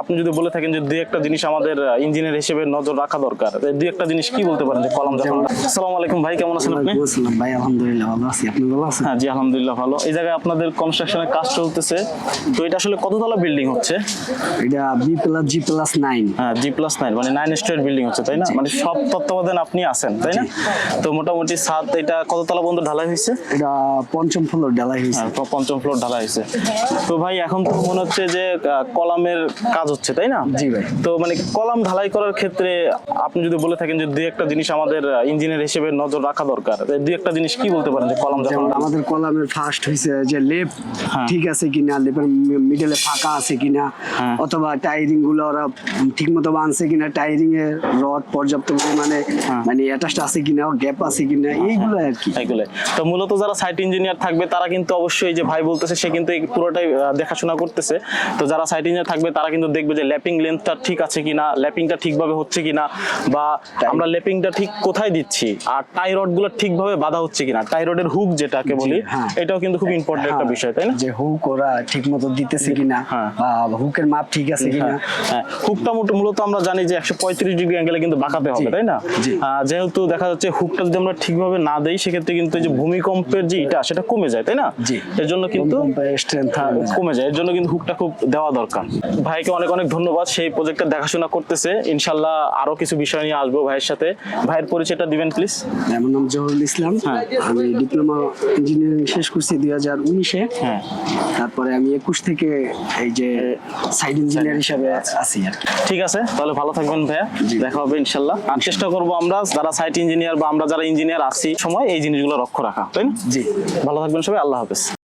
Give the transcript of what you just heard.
আপনি যদি বলে থাকেন যে দুই একটা জিনিস আমাদের ইঞ্জিনিয়ার হিসেবে নজর রাখা দরকার দুই একটা জিনিস কি বলতে পারেন যে কলম যখন আসসালামু আলাইকুম ভাই কেমন আছেন আপনি? ভাই আলহামদুলিল্লাহ ভালো আছি। আপনি ভালো আছেন? হ্যাঁ জি আলহামদুলিল্লাহ ভালো। এই জায়গায় আপনাদের কনস্ট্রাকশনের কাজ চলতেছে। তো এটা আসলে কততলা বিল্ডিং হচ্ছে? এটা B plus G plus nine হ্যাঁ জি প্লাস নাইন মানে নাইন স্টোরের বিল্ডিং হচ্ছে তাই না? মানে সব তত্ত্বাবধান আপনি আছেন তাই না? তো মোটামুটি সাত এটা কততলা পর্যন্ত ঢালাই হয়েছে? এটা পঞ্চম ফ্লোর ঢালাই হয়েছে। হ্যাঁ, পঞ্চম ফ্লোর ঢালাই হয়েছে। তো ভাই এখন তো মনে হচ্ছে যে কলামের কাজ হচ্ছে তাই না জি ভাই। তো মানে কলাম ঢালাই করার ক্ষেত্রে আপনি যদি বলে থাকেন যে দুই একটা জিনিস আমাদের ইঞ্জিনিয়ার হিসেবে নজর রাখা দরকার দুই একটা জিনিস কি বলতে পারেন যে কলাম যখন আমাদের কলামের ফার্স্ট হয়েছে যে লেপ হ্যাঁ। ঠিক আছে কিনা লেপের মিডলে ফাঁকা আছে কিনা হ্যাঁ। অথবা টায়ারিংগুলো ওরা ঠিক মতো বানছে কিনা টায়ারিং এর রড পর্যাপ্ত পরিমাণে হ্যাঁ। মানে অ্যাটাচড আছে কিনা গ্যাপ আছে কিনা এইগুলো আর কি এগুলো তো মূলত যারা সাইট ইঞ্জিনিয়ার থাকবে তারা কিন্তু অবশ্যই যে ভাই বলতেছে সে কিন্তু পুরোটাই দেখাশোনা করতেছে তো যারা সাইট ইঞ্জিনিয়ার থাকবে তারা কিন্তু দেখবে যে ল্যাপিং লেন্থটা ঠিক আছে কিনা ল্যাপিংটা ঠিকভাবে হচ্ছে কিনা বা আমরা ল্যাপিংটা ঠিক কোথায় দিচ্ছি আর টাই রডগুলো ঠিকভাবে বাঁধা হচ্ছে কিনা। টাই রডের হুক যেটাকে বলি হ্যাঁ। এটাও কিন্তু খুব ইম্পর্টেন্ট একটা হ্যাঁ, বিষয় তাই না? যে হুক ওরা ঠিক মতো দিতেছে কিনা হ্যাঁ। বা হুকের মাপ ঠিক আছে কিনা। হুকটা মূলত আমরা জানি যে একশো পঁয়ত্রিশ ডিগ্রি অ্যাঙ্গেলে কিন্তু বাঁকাতে হবে তাই না? যেহেতু দেখা যাচ্ছে হুকটা যদি আমরা ঠিকভাবে না দেই সেক্ষেত্রে কিন্তু এই যে ভূমিকম্পের যে ইটা সেটা কমে যায় তাই না? এর জন্য কিন্তু স্ট্রেংথ কমে যায়। এর জন্য কিন্তু হুকটা খুব দেওয়া দরকার। ভাইকে অনেক অনেক ধন্যবাদ। সেই প্রজেক্টটা দেখাশোনা করতেছে। ইনশাল্লাহ আরও কিছু বিষয় নিয়ে আসব ভাইয়ের সাথে। ভাইয়ের পরিচয়টা দিবেন প্লিজ আমার নাম জহুরুল ইসলাম। হ্যাঁ। আমি ডিপ্লোমা ইঞ্জিনিয়ারিং শেষ করছি দুই হাজার উনিশে। হ্যাঁ। তারপরে আমি একুশ থেকে এই যে সাইড ইঞ্জিনিয়ার হিসাবে আছি আর ঠিক আছে তাহলে ভালো থাকবেন ভাইয়া। দেখা হবে ইনশাল্লাহ। আর চেষ্টা করব আমরা যারা সাইট ইঞ্জিনিয়ার বা আমরা যারা ইঞ্জিনিয়ার আছি সময় এই জিনিসগুলো লক্ষ্য রাখা তাই না? জি। ভালো থাকবেন সবাই আল্লাহ হাফেজ।